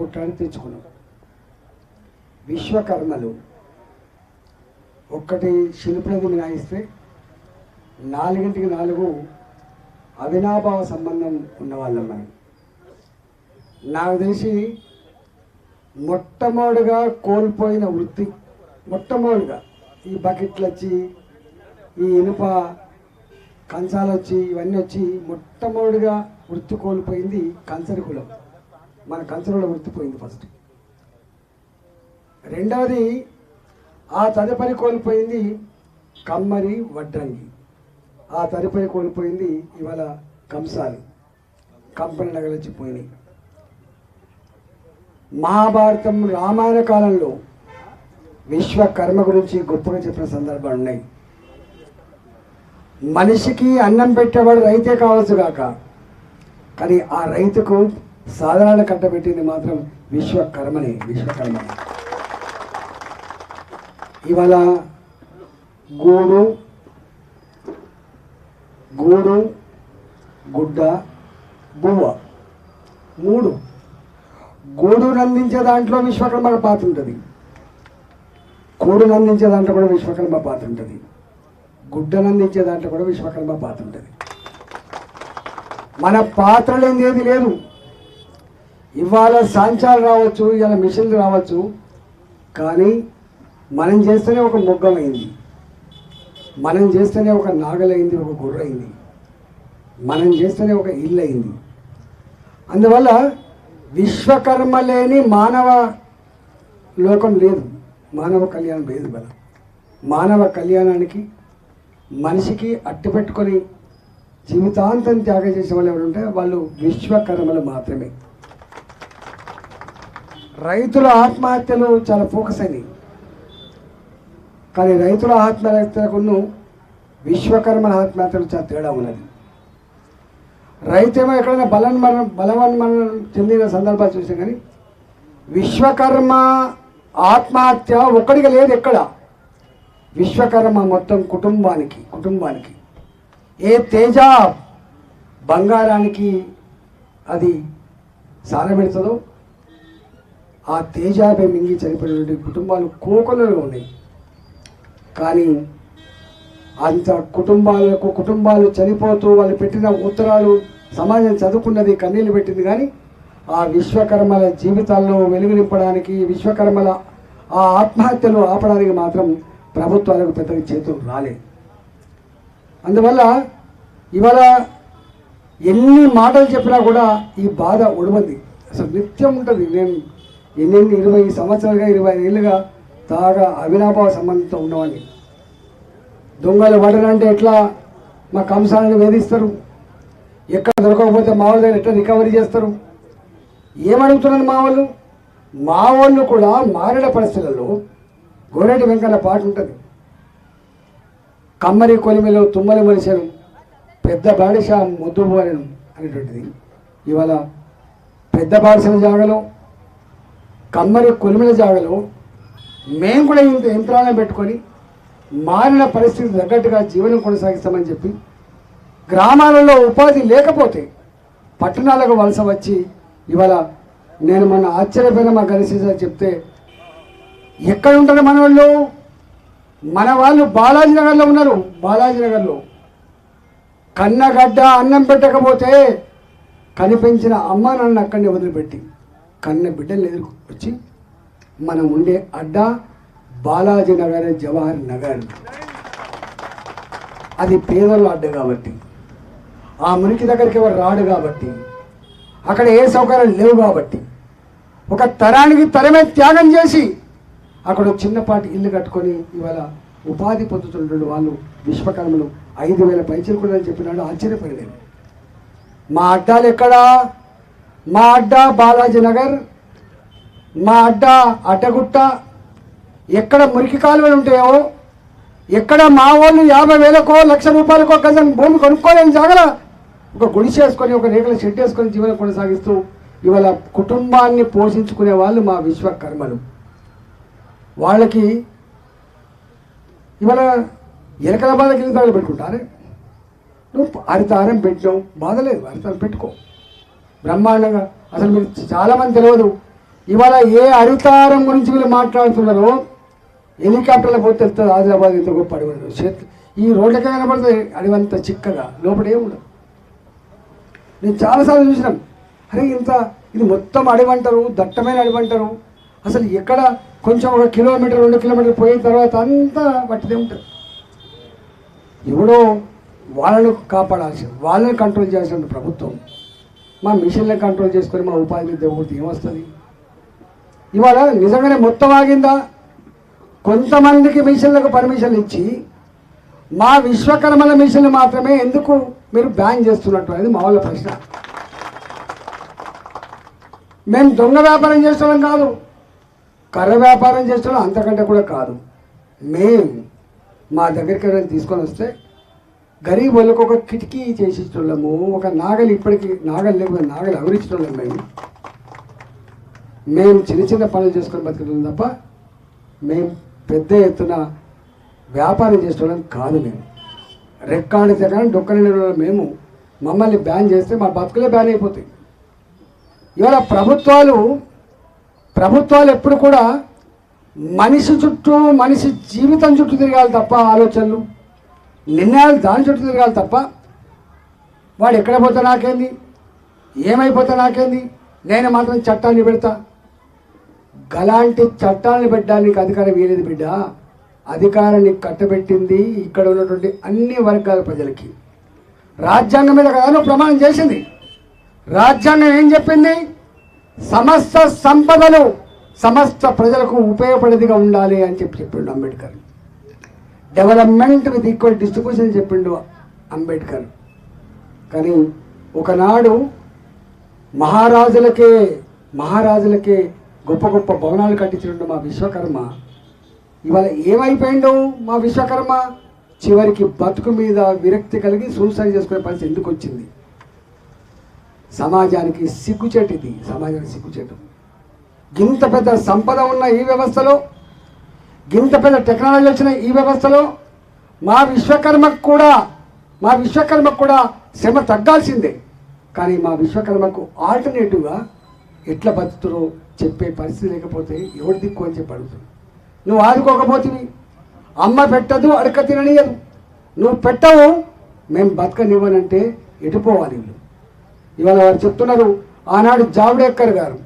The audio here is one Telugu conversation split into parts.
కుట్రాన్ని తెచ్చుకున్నాం విశ్వకర్మలు ఒక్కటి శిల్పులది మినాయిస్తే నాలుగింటికి నాలుగు అవినాభావ సంబంధం ఉన్నవాళ్ళం మనం. నాకు తెలిసి మొట్టమొదటిగా కోల్పోయిన వృత్తి మొట్టమొదటిగా ఈ బకెట్లు వచ్చి ఈ ఇనుప కంచాలు వచ్చి ఇవన్నీ వచ్చి మొట్టమొదటిగా వృత్తి కోల్పోయింది కంచరి కులం. మన కంచరుల వృత్తి పోయింది ఫస్ట్ రెండవది ఆ తదుపరి కోల్పోయింది కమ్మరి వడ్రంగి. ఆ తదుపరి కోల్పోయింది ఇవాళ కంసాలి. కంపెనీ నగలు వచ్చి పోయినాయి. మహాభారతం రామాయణ కాలంలో విశ్వకర్మ గురించి గొప్పగా చెప్పిన సందర్భాలు ఉన్నాయి. మనిషికి అన్నం పెట్టేవాడు రైతే కావచ్చు కాక కానీ ఆ రైతుకు సాధనాలు కట్టబెట్టింది మాత్రం విశ్వకర్మనే విశ్వకర్మ ఇవాళ గూడు గూడు గుడ్డ బువ్వ మూడు. గూడును అందించే దాంట్లో విశ్వకర్మ పాత్ర ఉంటుంది. కూడును అందించే దాంట్లో కూడా విశ్వకర్మ పాత్ర ఉంటుంది. గుడ్డను అందించే దాంట్లో కూడా విశ్వకర్మ పాత్ర ఉంటుంది. మన పాత్రలు ఏది లేదు. ఇవాళ సాంచాలు రావచ్చు ఇవాళ మిషన్లు రావచ్చు కానీ మనం చేస్తేనే ఒక మొగ్గమైంది. మనం చేస్తేనే ఒక నాగలైంది ఒక గుర్రైంది. మనం చేస్తేనే ఒక ఇల్లు అయింది అందువల్ల విశ్వకర్మ లేని మానవ లోకం లేదు. మానవ కళ్యాణం లేదు బల మానవ కళ్యాణానికి మనిషికి అట్టుపెట్టుకొని జీవితాంతం త్యాగం చేసే వాళ్ళు ఎవరుంటే వాళ్ళు విశ్వకర్మలు మాత్రమే. రైతుల ఆత్మహత్యలు చాలా ఫోకస్ అయినాయి. కానీ రైతుల ఆత్మహత్యలకును విశ్వకర్మల ఆత్మహత్యలు చాలా తేడా ఉన్నది. రైతేమో ఎక్కడైనా బలం మరణం బలవన్మరణం చెందిన సందర్భాలు చూసాం కానీ విశ్వకర్మ ఆత్మహత్య ఒక్కడిగా లేదు ఎక్కడ? విశ్వకర్మ మొత్తం కుటుంబానికి కుటుంబానికి. ఏ తేజ బంగారానికి అది సారబెడుతుందో ఆ తేజాభే మింగి చనిపోయినటువంటి కుటుంబాలు కోకొలలో ఉన్నాయి. కానీ అంత కుటుంబాలకు కుటుంబాలు చనిపోతూ వాళ్ళు పెట్టిన ఉత్తరాలు సమాజం చదువుకున్నది కన్నీళ్ళు పెట్టింది. కానీ ఆ విశ్వకర్మల జీవితాల్లో వెలుగు నింపడానికి విశ్వకర్మల ఆ ఆత్మహత్యలు ఆపడానికి మాత్రం ప్రభుత్వాలకు పెద్దగా చేతులు రాలేదు. అందువల్ల ఇవాళ ఎన్ని మాటలు చెప్పినా కూడా ఈ బాధ ఉడమంది అసలు నిత్యం ఉంటుంది. నేను ఎన్నెన్ని ఇరవై సంవత్సరాలుగా ఇరవై ఏళ్ళుగా తాగా అవినాభావ సంబంధంతో ఉన్నవాడిని. దొంగలు పడరంటే ఎట్లా? మా కంసాలను వేధిస్తారు. ఎక్కడ దొరకకపోతే మా వాళ్ళ దగ్గర ఎట్లా రికవరీ చేస్తారు? ఏమడుగుతున్నారు మా వాళ్ళు? మా వాళ్ళు కూడా మారిన పరిస్థితులలో గోరెటి వెంకన్న పాట ఉంటుంది. కమ్మరి కొలిమిలో తుమ్మలి మనిషను పెద్ద బాడిష ముద్దు అనేటువంటిది. ఇవాళ పెద్ద బాడిసిన జాగలో కమ్మరి కొలిమిన జాగలో మేము కూడా ఇంత యంత్రాలను పెట్టుకొని మారిన పరిస్థితి తగ్గట్టుగా జీవనం కొనసాగిస్తామని చెప్పి గ్రామాలలో ఉపాధి లేకపోతే పట్టణాలకు వలస వచ్చి ఇవాళ నేను మొన్న ఆశ్చర్యపోయిన మా గణేశ్వర చెప్తే ఎక్కడ ఉంటారు మన వాళ్ళు? మన వాళ్ళు బాలాజీ నగర్లో ఉన్నారు. బాలాజీ నగర్లో. కన్నగడ్డ అన్నం పెట్టకపోతే కనిపించిన అమ్మ నన్ను అక్కడిని వదిలిపెట్టి. కన్న బిడ్డలు ఎదురు వచ్చి మనం ఉండే అడ్డ బాలాజీ నగర్ జవహర్ నగర్ అది పేదల అడ్డ కాబట్టి. ఆ మురికి దగ్గరికి ఎవరు రాడు కాబట్టి. అక్కడ ఏ సౌకర్యాలు లేవు కాబట్టి. ఒక తరానికి తరమే త్యాగం చేసి అక్కడ చిన్నపాటి ఇల్లు కట్టుకొని ఇవాళ ఉపాధి పొందుతున్నటువంటి వాళ్ళు విశ్వకర్మలు ఐదు వేల పైచలు కూడా చెప్పినాడు. ఆశ్చర్యపోయినాను మా అడ్డాలు ఎక్కడా? మా అడ్డా బాలాజీ నగర్ మా అడ్డ అడ్డగుట్ట ఎక్కడ మురికి కాలువలు ఉంటాయో ఎక్కడ మా వాళ్ళు యాభై వేలకో లక్ష రూపాయలకో గజం భూమి కొనుక్కోలేని జాగల ఒక గుడిసేసుకొని ఒక రేకుల షెడ్ వేసుకొని జీవనం కొనసాగిస్తూ ఇవాళ కుటుంబాన్ని పోషించుకునే వాళ్ళు మా విశ్వకర్మలు. వాళ్ళకి ఇవాళ ఎలకల బాధకి కింద పెట్టుకుంటారే నువ్వు హరితారం పెట్టావు బాధలేదు హరితారం పెట్టుకో. బ్రహ్మాండంగా. అసలు మీరు చాలామంది తెలియదు. ఇవాళ ఏ హరితారం గురించి మీరు మాట్లాడుతున్నారో హెలికాప్టర్లో పోతే తెలుస్తుంది ఆదిలాబాద్ ఇంత గొప్ప అడవి చేతి ఈ రోడ్లకే కనబడుతుంది అడివంత చిక్కగా లోపల ఏముండదు నేను చాలాసార్లు చూసినాం. అరే ఇంత ఇది మొత్తం అడివంటారు దట్టమైన అడివంటారు అసలు ఎక్కడ కొంచెం ఒక కిలోమీటర్ రెండు కిలోమీటర్ పోయిన తర్వాత అంతా పట్టిదే ఉంటుంది. ఎవడో వాళ్ళను కాపాడాల్సి వాళ్ళని కంట్రోల్ చేయాల్సిన ప్రభుత్వం. మా మిషన్లను కంట్రోల్ చేసుకొని మా ఉపాధి మీద దెబ్బకొడితే ఏమొస్తుంది? ఇవాళ నిజంగానే మొత్తం ఆగిందా? కొంతమందికి మిషన్లకు పర్మిషన్లు ఇచ్చి మా విశ్వకర్మల మిషన్లు మాత్రమే ఎందుకు మీరు బ్యాన్ చేస్తున్నట్టు అనేది మా వాళ్ళ ప్రశ్న. మేము దొంగ వ్యాపారం చేస్తున్నాం కాదు. కర్ర వ్యాపారం చేస్తున్నాం అంతకంటే కూడా కాదు. మేము మా దగ్గరికి ఎవరైనా తీసుకొని వస్తే గరీబ్ వాళ్ళకు ఒక కిటికీ చేసేటోళ్ళము ఒక నాగలి ఇప్పటికీ నాగలి లేకపోతే నాగలి అవరించడం మేము. మేము చిన్న చిన్న పనులు చేసుకొని బతుకుతున్నాం తప్ప మేము పెద్ద ఎత్తున వ్యాపారం చేసేవాళ్ళం కాదు మేము. రెక్కాడి తెగని డొక్కని మేము మమ్మల్ని బ్యాన్ చేస్తే మా బతుకులే బ్యాన్ అయిపోతాయి. ఇవాళ ప్రభుత్వాలు ప్రభుత్వాలు ఎప్పుడు కూడా మనిషి చుట్టూ మనిషి జీవితం చుట్టూ తిరగాలి తప్ప ఆలోచనలు నిర్ణయాలు దాని చుట్టూ తిరగాలి తప్ప వాడు ఎక్కడ పోతే నాకేంది? ఏమైపోతే నాకేంది? నేను మాత్రం చట్టాన్ని పెడతా. గలాంటి చట్టాలను పెట్టడానికి అధికారం వీలేదు బిడ్డ. అధికారాన్ని కట్టబెట్టింది ఇక్కడ ఉన్నటువంటి అన్ని వర్గాల ప్రజలకి. రాజ్యాంగం మీద కదా ప్రమాణం చేసింది? రాజ్యాంగం ఏం చెప్పింది? సమస్త సంపదలు సమస్త ప్రజలకు ఉపయోగపడేదిగా ఉండాలి అని చెప్పి చెప్పిండు Ambedkar. Development with equal distribution చెప్పిండు అంబేద్కర్. కానీ ఒకనాడు మహారాజులకే మహారాజులకే గొప్ప గొప్ప భవనాలు కట్టించినట్టు మా విశ్వకర్మ. ఇవాళ ఏమైపోయిండు మా విశ్వకర్మ? చివరికి బతుకు మీద విరక్తి కలిగి సూసైడ్ చేసుకునే పరిస్థితి ఎందుకు వచ్చింది? సమాజానికి సిగ్గుచేటు ఇది సమాజానికి సిగ్గుచేటు. ఇంత పెద్ద సంపద ఉన్న ఈ వ్యవస్థలో ఇంత పెద్ద టెక్నాలజీ వచ్చిన ఈ వ్యవస్థలో మా విశ్వకర్మకు కూడా మా విశ్వకర్మకు కూడా శ్రమ తగ్గాల్సిందే. కానీ మా విశ్వకర్మకు ఆల్టర్నేటివ్గా ఎట్లా బతుకుతారో చెప్పే పరిస్థితి లేకపోతే ఎవరి దిక్కు అని చెప్పి అడుగుతుంది నువ్వు ఆదుకోకపోతివి. అమ్మ పెట్టదు అడక తిననీయదు. నువ్వు పెట్టవు మేము బతకనివ్వనంటే ఎటుపోవాలి వీళ్ళు? ఇవాళ వారు చెప్తున్నారు ఆనాడు జావడేకర్ గారు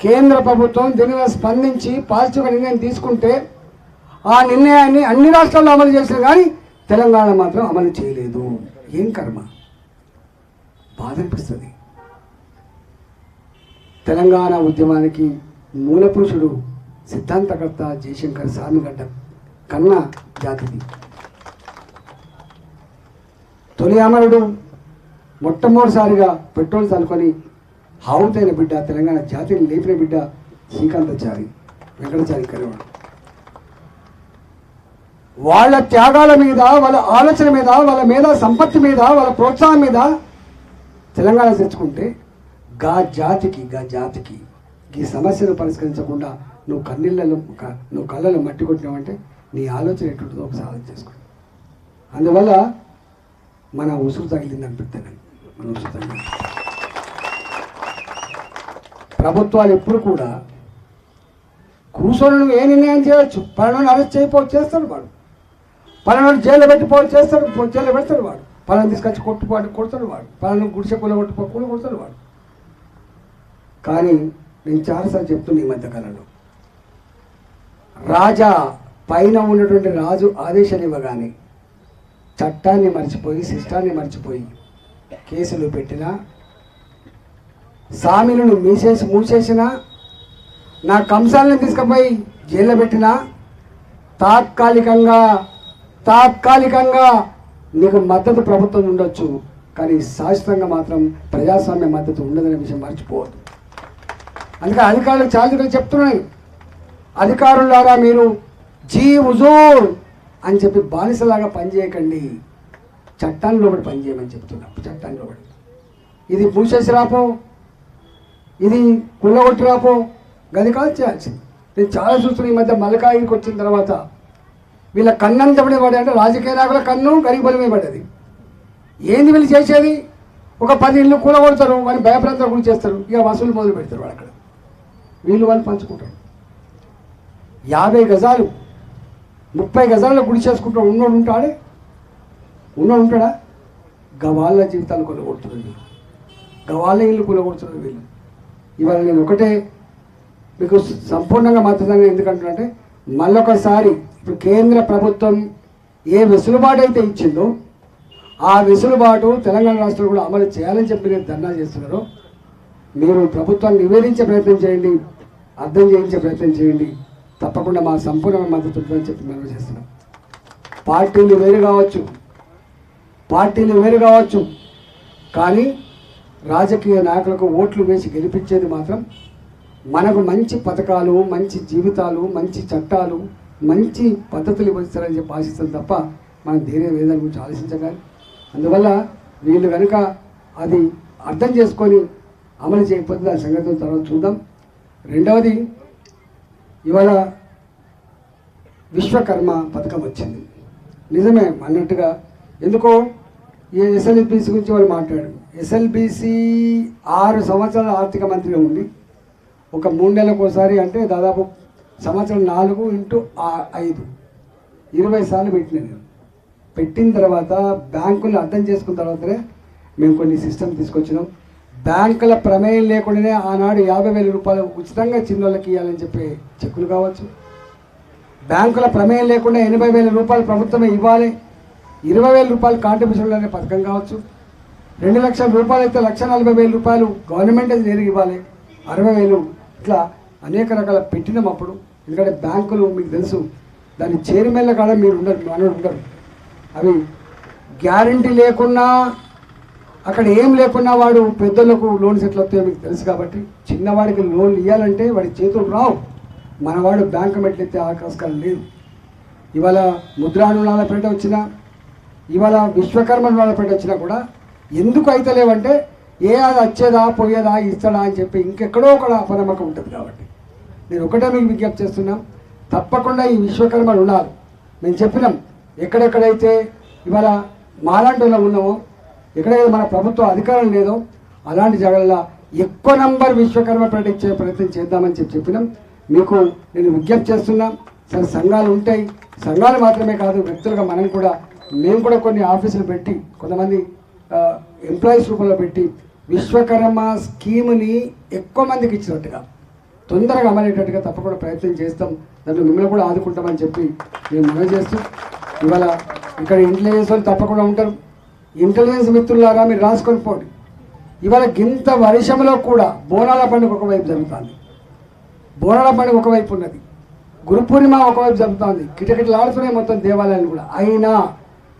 కేంద్ర ప్రభుత్వం దీని మీద స్పందించి పాజిటివ్గా నిర్ణయం తీసుకుంటే ఆ నిర్ణయాన్ని అన్ని రాష్ట్రాల్లో అమలు చేసిన కానీ తెలంగాణ మాత్రం అమలు చేయలేదు. ఏం కర్మ? బాధ అనిపిస్తుంది తెలంగాణ ఉద్యమానికి మూల పురుషుడు సిద్ధాంతకర్త జయశంకర్ సామిగడ్డ కన్న జాతిది. తొలి అమరుడు మొట్టమొదటిసారిగా పెట్రోల్ చల్లుకొని హావుతైన బిడ్డ తెలంగాణ జాతిని లేపిన బిడ్డ శ్రీకాంతాచారి వెంకటాచారి కరివాడు. వాళ్ళ త్యాగాల మీద వాళ్ళ ఆలోచన మీద వాళ్ళ మీద సంపత్తి మీద వాళ్ళ ప్రోత్సాహం మీద తెలంగాణ తెచ్చుకుంటే గా జాతికి గా జాతికి ఈ సమస్యను పరిష్కరించకుండా నువ్వు కన్నీళ్ళలో నువ్వు కళ్ళలో మట్టి కొట్టినావంటే నీ ఆలోచన ఎటువంటిదో ఒకసారి ఆలోచన చేసుకో. అందువల్ల మన ఉసురు తగిలింది అనిపిస్తాను మన ఉసురు తగిలింది. ప్రభుత్వాలు ఎప్పుడు కూడా కూర్చొని నువ్వు ఏ నిర్ణయం చేయొచ్చు? పనులను అరెస్ట్ చేయపో చేస్తాడు వాడు. పలానాడు జైల్లో పెట్టిపో చేస్తాడు జైల్లో పెడతాడు వాడు. పలానా తీసుకొచ్చి కొట్టుపాటు కొడతాడు వాడు. పలానా గుడిసె కూల కొట్టుకో కూల కొడతాడు వాడు. కానీ నేను చాలాసార్లు చెప్తున్నా ఈ మధ్యకాలంలో. రాజా పైన ఉన్నటువంటి రాజు ఆదేశాలు ఇవ్వగానే చట్టాన్ని మర్చిపోయి శిష్టాన్ని మర్చిపోయి కేసులు పెట్టినా సామిలను మీసేసి మూసేసినా నా కంసాలను తీసుకుపోయి జైల్లో పెట్టినా తాత్కాలికంగా తాత్కాలికంగా నీకు మద్దతు ప్రభుత్వం ఉండొచ్చు కానీ శాశ్వతంగా మాత్రం ప్రజాస్వామ్య మద్దతు ఉండదనే విషయం మర్చిపోవద్దు. అందుకే అధికారులకు చాలా చెప్తున్నాయి. అధికారులారా మీరు జీ హుజూర్ అని చెప్పి బానిసలాగా పనిచేయకండి. చట్టాన్ని లోబడి పనిచేయమని చెప్తున్నాం. చట్టాన్ని లోబడి. ఇది మూసేసి రాపో ఇది కుళ్ళగొట్టి రాపో గది కాదు చేయాల్సింది నేను చాలా చూస్తున్నాను ఈ మధ్య మల్లకాగిరికి వచ్చిన తర్వాత. వీళ్ళ కన్నంత పడి అంటే రాజకీయ నాయకుల కన్ను గరీబుల మీద పడ్డది. ఏంది వీళ్ళు చేసేది? ఒక పది ఇళ్ళు కూలగొడతారు వాడిని భయప్రాంతం గురి చేస్తారు. ఇక వసూలు మొదలు పెడతారు వాడు అక్కడ. వీళ్ళు వాళ్ళు పంచుకుంటారు. యాభై గజాలు ముప్పై గజాల్లో గుడి చేసుకుంటా ఉన్నోడు ఉంటాడే? ఉన్నోడు ఉంటాడా? గవాళ్ళ జీవితాలు కొనగొడుతున్నారు వీళ్ళు. గవాళ్ళ ఇల్లు కొనగొడుతున్నారు వీళ్ళు. ఇవాళ నేను ఒకటే మీకు సంపూర్ణంగా మద్దతుగా అంటే మళ్ళొకసారి ఇప్పుడు కేంద్ర ప్రభుత్వం ఏ వెసులుబాటు అయితే ఇచ్చిందో ఆ వెసులుబాటు తెలంగాణ రాష్ట్రంలో కూడా అమలు చేయాలని చెప్పి నేను ధర్నా చేస్తున్నారు మీరు ప్రభుత్వాన్ని నివేదించే ప్రయత్నం చేయండి అర్థం చేయించే ప్రయత్నం చేయండి. తప్పకుండా మా సంపూర్ణమైన మద్దతు ఉంటుందని చెప్పి మనం చేస్తున్నాం పార్టీలు వేరు కావచ్చు పార్టీలు వేరు కావచ్చు కానీ రాజకీయ నాయకులకు ఓట్లు వేసి గెలిపించేది మాత్రం మనకు మంచి పథకాలు మంచి జీవితాలు మంచి చట్టాలు మంచి పద్ధతులు ఇవ్వస్తారని చెప్పి ఆశిస్తాం తప్ప మనం ధైర్యం వేదాల గురించి ఆలోచించగాలి అందువల్ల వీళ్ళు కనుక అది అర్థం చేసుకొని అమలు చేయకపోతే దాని సంగతి తర్వాత చూద్దాం. రెండవది ఇవాళ విశ్వకర్మ పథకం వచ్చింది. నిజమే అన్నట్టుగా ఎందుకో ఈ ఎస్ఎల్బిసి గురించి వాళ్ళు మాట్లాడారు. ఎస్ఎల్బిసి ఆరు సంవత్సరాల ఆర్థిక మంత్రిగా ఉంది ఒక మూడు నెలలకు ఒకసారి అంటే దాదాపు సంవత్సరం నాలుగు ఇంటూ ఐదు. ఇరవై సార్లు పెట్టిన నేను. పెట్టిన తర్వాత బ్యాంకులు అర్థం చేసుకున్న తర్వాతనే మేము కొన్ని సిస్టమ్ తీసుకొచ్చినాం. బ్యాంకుల ప్రమేయం లేకుండానే ఆనాడు యాభై వేల రూపాయలు ఉచితంగా చిన్నోళ్ళకి ఇవ్వాలని చెప్పి చెక్కులు కావచ్చు. బ్యాంకుల ప్రమేయం లేకుండా ఎనభై వేల రూపాయలు ప్రభుత్వమే ఇవ్వాలి. ఇరవై వేల రూపాయలు కాంట్రిబ్యూషన్ అనే పథకం కావచ్చు. రెండు లక్షల రూపాయలు అయితే లక్ష నలభై వేల రూపాయలు గవర్నమెంట్ నేరుగా ఇవ్వాలి. అరవై వేలు ఇట్లా అనేక రకాల పెట్టినాం అప్పుడు. ఎందుకంటే బ్యాంకులు మీకు తెలుసు దాని చైర్మన్ల కాడ మీరు ఉండరు మనోడు ఉండరు. అవి గ్యారంటీ లేకున్నా అక్కడ ఏం లేకున్నా వాడు పెద్దలకు లోన్స్ ఎట్లా వస్తాయో మీకు తెలుసు కాబట్టి చిన్నవాడికి లోన్ ఇవ్వాలంటే వాడి చేతులు రావు. మనవాడు బ్యాంకు మెట్లెత్తే ఆకాశకాలం లేదు. ఇవాళ ముద్రా రుణాల పేట వచ్చినా ఇవాళ విశ్వకర్మ రుణాల పేట వచ్చినా కూడా ఎందుకు అయితలేవంటే ఏ అది వచ్చేదా పోయేదా ఇస్తాడా అని చెప్పి ఇంకెక్కడో ఒక అపనమ్మకం ఉంటుంది కాబట్టి. నేను ఒకటే మీకు విజ్ఞప్తి చేస్తున్నాం. తప్పకుండా ఈ విశ్వకర్మలు ఉండాలి. మేము చెప్పినాం ఎక్కడెక్కడైతే ఇవాళ మాలాంటిలో ఉన్నామో ఎక్కడైతే మన ప్రభుత్వ అధికారం లేదో అలాంటి జాగాలలో ఎక్కువ నంబర్ విశ్వకర్మ ప్రకటించే ప్రయత్నం చేద్దామని చెప్పి చెప్పినాం. మీకు నేను విజ్ఞప్తి చేస్తున్నా సరే సంఘాలు ఉంటాయి. సంఘాలు మాత్రమే కాదు వ్యక్తులుగా మనం కూడా మేము కూడా కొన్ని ఆఫీసులు పెట్టి కొంతమంది ఎంప్లాయీస్ రూపంలో పెట్టి విశ్వకర్మ స్కీమ్ని ఎక్కువ మందికి ఇచ్చినట్టుగా. తొందరగా అమలేటట్టుగా తప్పకుండా ప్రయత్నం చేస్తాం. దాంట్లో మిమ్మల్ని కూడా ఆదుకుంటామని చెప్పి మేము మనం చేస్తూ ఇవాళ ఇక్కడ ఇంటెలిజెన్స్ వాళ్ళు తప్పకుండా ఉంటారు. ఇంటెలిజెన్స్ మిత్రులారా మీరు రాసుకొని పోండి. ఇవాళ గింత వర్షంలో కూడా బోనాల పండుగ ఒకవైపు జరుగుతుంది. బోనాల పండుగ ఒకవైపు ఉన్నది. గురు పూర్ణిమ ఒకవైపు జరుగుతుంది. కిటకిటలాడుతున్నాయి మొత్తం దేవాలయాలు కూడా. అయినా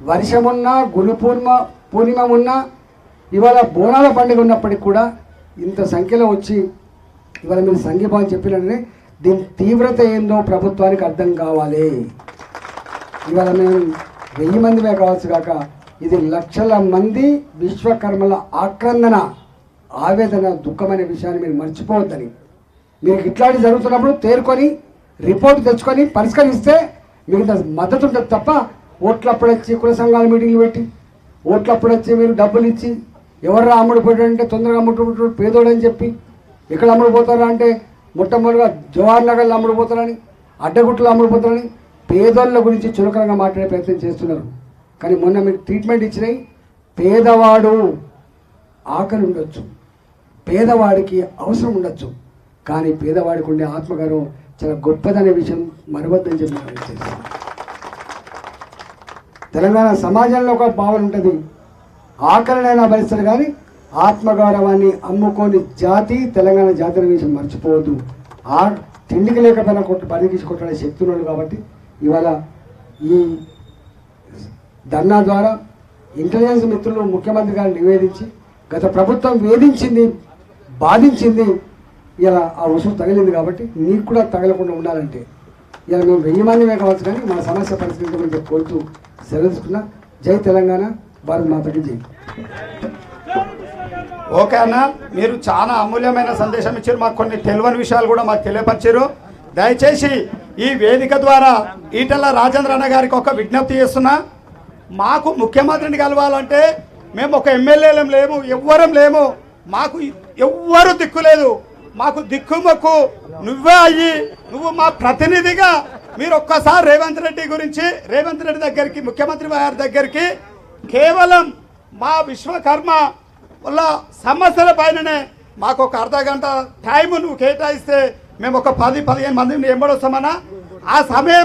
వర్షమున్నా గురు పూర్ణిమ పూర్ణిమ ఉన్నా ఇవాళ బోనాల పండుగ ఉన్నప్పటికి కూడా ఇంత సంఖ్యలో వచ్చి ఇవాళ మీరు సంఘీభావం చెప్పినట్టునే దీని తీవ్రత ఏందో ప్రభుత్వానికి అర్థం కావాలి. ఇవాళ మేము వెయ్యి మందిమే కావచ్చు కాక ఇది లక్షల మంది విశ్వకర్మల ఆక్రందన ఆవేదన దుఃఖమైన విషయాన్ని మీరు మర్చిపోవద్దని. మీరు ఇట్లాంటి జరుగుతున్నప్పుడు తేరుకొని రిపోర్ట్ తెచ్చుకొని పరిష్కరిస్తే మీకు మద్దతు ఉంటుంది తప్ప ఓట్లప్పుడు వచ్చి కుల సంఘాల మీటింగ్లు పెట్టి ఓట్లప్పుడు వచ్చి మీరు డబ్బులు ఇచ్చి ఎవరు అమ్ముడు పెట్టాడంటే తొందరగా అమ్ముడు పేదోడని చెప్పి ఎక్కడ అమ్ముడు పోతారా అంటే మొట్టమొదటిగా జవహర్ నగర్లో అమ్ముడు పోతారని అడ్డగుట్టలో అమ్ముడు పోతారని పేదోళ్ళ గురించి చులకనగా మాట్లాడే ప్రయత్నం చేస్తున్నారు. కానీ మొన్న మీరు ట్రీట్మెంట్ ఇచ్చినాయి పేదవాడు ఆకలి ఉండొచ్చు పేదవాడికి అవసరం ఉండొచ్చు కానీ పేదవాడికి ఉండే ఆత్మగౌరవం చాలా గొప్పదనే విషయం మరవద్దని చెప్పి తెలంగాణ సమాజంలో ఒక భావన ఉంటుంది ఆకలినైనా భరిస్తారు కానీ ఆత్మగౌరవాన్ని అమ్ముకొని జాతి తెలంగాణ జాతిని అనే విషయం మర్చిపోవద్దు. ఆ తిండికి లేకపోయినా కొట్టు పనికి కొట్టాడే శక్తి ఉన్నాడు కాబట్టి ఇవాళ ఈ ధర్నా ద్వారా ఇంటెలిజెన్స్ మిత్రులు ముఖ్యమంత్రి గారిని నివేదించి గత ప్రభుత్వం వేధించింది బాధించింది ఇలా ఆ ఉసురు తగిలింది కాబట్టి నీకు కూడా తగలకుండా ఉండాలంటే ఇలా మేము వెయ్యి మందిమే కావచ్చు కానీ మన సమస్య పరిస్థితి చెప్పి కోరుతూ సెలవుకున్నా జై తెలంగాణ భారత్ మాతకి జై. ఓకే అన్న మీరు చాలా అమూల్యమైన సందేశం ఇచ్చారు. మాకు కొన్ని తెలియని విషయాలు కూడా మాకు తెలియపరిచారు. దయచేసి ఈ వేదిక ద్వారా ఈటల రాజేంద్ర అన్న గారికి ఒక విజ్ఞప్తి చేస్తున్నా. మాకు ముఖ్యమంత్రిని కలవాలంటే మేము ఒక ఎమ్మెల్యేలం లేము ఎవ్వరం లేము. మాకు ఎవ్వరు దిక్కులేదు మాకు దిక్కుమొక్కు నువ్వే అయ్యి నువ్వు మా ప్రతినిధిగా మీరు ఒక్కసారి రేవంత్ రెడ్డి గురించి రేవంత్ రెడ్డి దగ్గరికి ముఖ్యమంత్రి గారి దగ్గరికి కేవలం మా విశ్వకర్మ వల్ల సమస్యల పైననే మాకు ఒక అర్ధ గంట టైం నువ్వు కేటాయిస్తే మేము ఒక పది పదిహేను మందిని ఎంబడొస్తామన్నా. ఆ సమయం